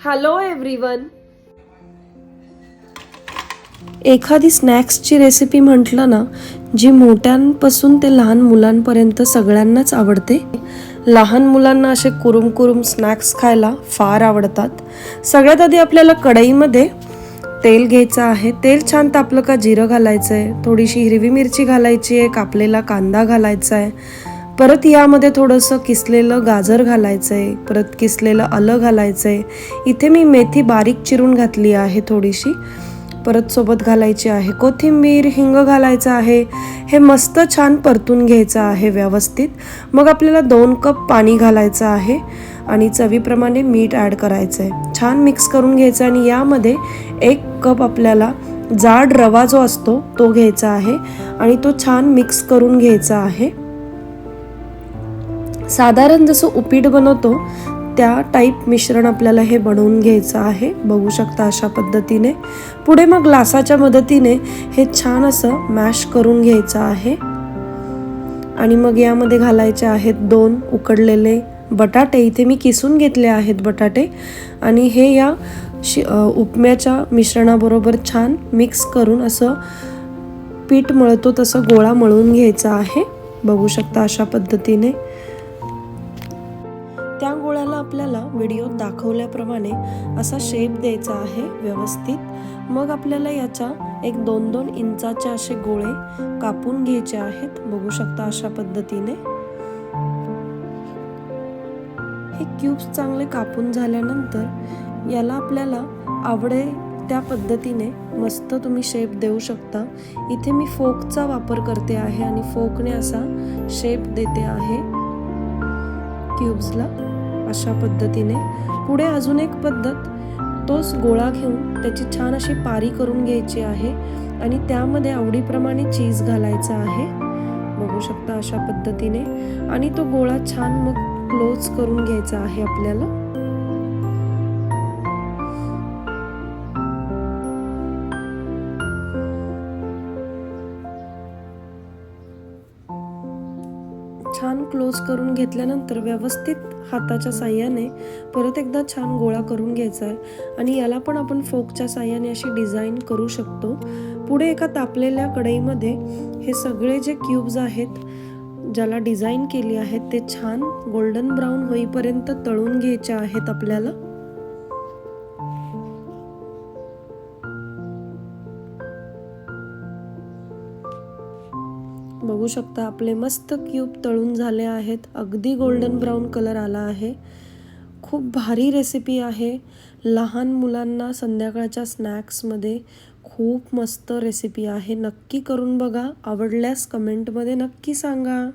Hello everyone एखादी स्नॅक्सची recipe म्हटलं ना जी मोठ्यांपासून ते लहान मुलांपर्यंत सगळ्यांनाच आवडते लहान मुलांना असे कुरुम कुरुम स्नॅक्स खायला फार आवडतात. सगळ्यात आधी आपल्याला कढईमध्ये तेल घ्यायचं आहे. तेल छान तापलं का जिरं घालायचं आहे थोडीशी हिरवी मिरची घालायची आहे कापलेला कांदा घालायचा आहे. परत यामध्ये थोडंसं किसलेलं गाजर घालायचं आहे परत किसलेलं आलं घालायचं आहे इथे मी मेथी बारीक चिरून घातली आहे थोडीशी. परत सोबत घालायची आहे कोथिंबीर हिंग घालायचं आहे. हे मस्त छान परतून घ्यायचं आहे व्यवस्थित. मग आपल्याला दोन कप पाणी घालायचं आहे आणि चवीप्रमाणे मीठ ॲड करायचं आहे छान मिक्स करून घ्यायचं आणि यामध्ये एक कप आपल्याला जाड रवा जो असतो तो घ्यायचा आहे आणि तो छान मिक्स करून घ्यायचा आहे. साधारण जसं उपीट बनवतो त्या टाईप मिश्रण आपल्याला हे बनवून घ्यायचं आहे. बघू शकता अशा पद्धतीने. पुढे मग ग्लासाच्या मदतीने हे छान असं मॅश करून घ्यायचं आहे. आणि मग यामध्ये घालायचे आहेत दोन उकडलेले बटाटे. इथे मी किसून घेतले आहेत बटाटे. आणि हे या शि उपम्याच्या मिश्रणाबरोबर छान मिक्स करून असं पीठ मळतो तसं गोळा मळून घ्यायचा आहे. बघू शकता अशा पद्धतीने. त्या गोळ्याला आपल्याला व्हिडिओत दाखवल्याप्रमाणे असा शेप द्यायचा आहे व्यवस्थित. मग आपल्याला याच्या एक दोन दोन इंचाचे असे गोळे कापून घ्यायचे आहेत. बघू शकता अशा पद्धतीने. हे क्यूब्स चांगले कापून झाल्यानंतर याला आपल्याला आवडे त्या पद्धतीने मस्त तुम्ही शेप देऊ शकता. इथे मी फोकचा वापर करते आहे आणि फोकने असा शेप देते आहे क्यूब्सला अशा पद्धतीने. पुढे अजून एक पद्धत तोच गोळा घेऊन त्याची छान अशी पारी करून घ्यायची आहे आणि त्यामध्ये आवडीप्रमाणे चीज घालायचं आहे. बघू शकता अशा पद्धतीने. आणि तो गोळा छान मग क्लोज करून घ्यायचा आहे आपल्याला. छान क्लोज करून घेतल्यानंतर व्यवस्थित हाताच्या साह्याने परत एकदा छान गोळा करून घ्यायचा आहे. आणि याला पण आपण फोकच्या साह्याने अशी डिझाईन करू शकतो. पुढे एका तापलेल्या कढईमध्ये हे सगळे जे क्यूब्स आहेत ज्याला डिझाईन केली आहेत ते छान गोल्डन ब्राऊन होईपर्यंत तळून घ्यायचे आहेत आपल्याला. बघू शकता आपले मस्त क्यूब तळून झाले आहेत. अगदी गोल्डन ब्राऊन कलर आला आहे. खूप भारी रेसिपी आहे. लहान मुलांना संध्याकाळच्या स्नॅक्समध्ये खूप मस्त रेसिपी आहे. नक्की करून बघा. आवडल्यास कमेंटमध्ये नक्की सांगा.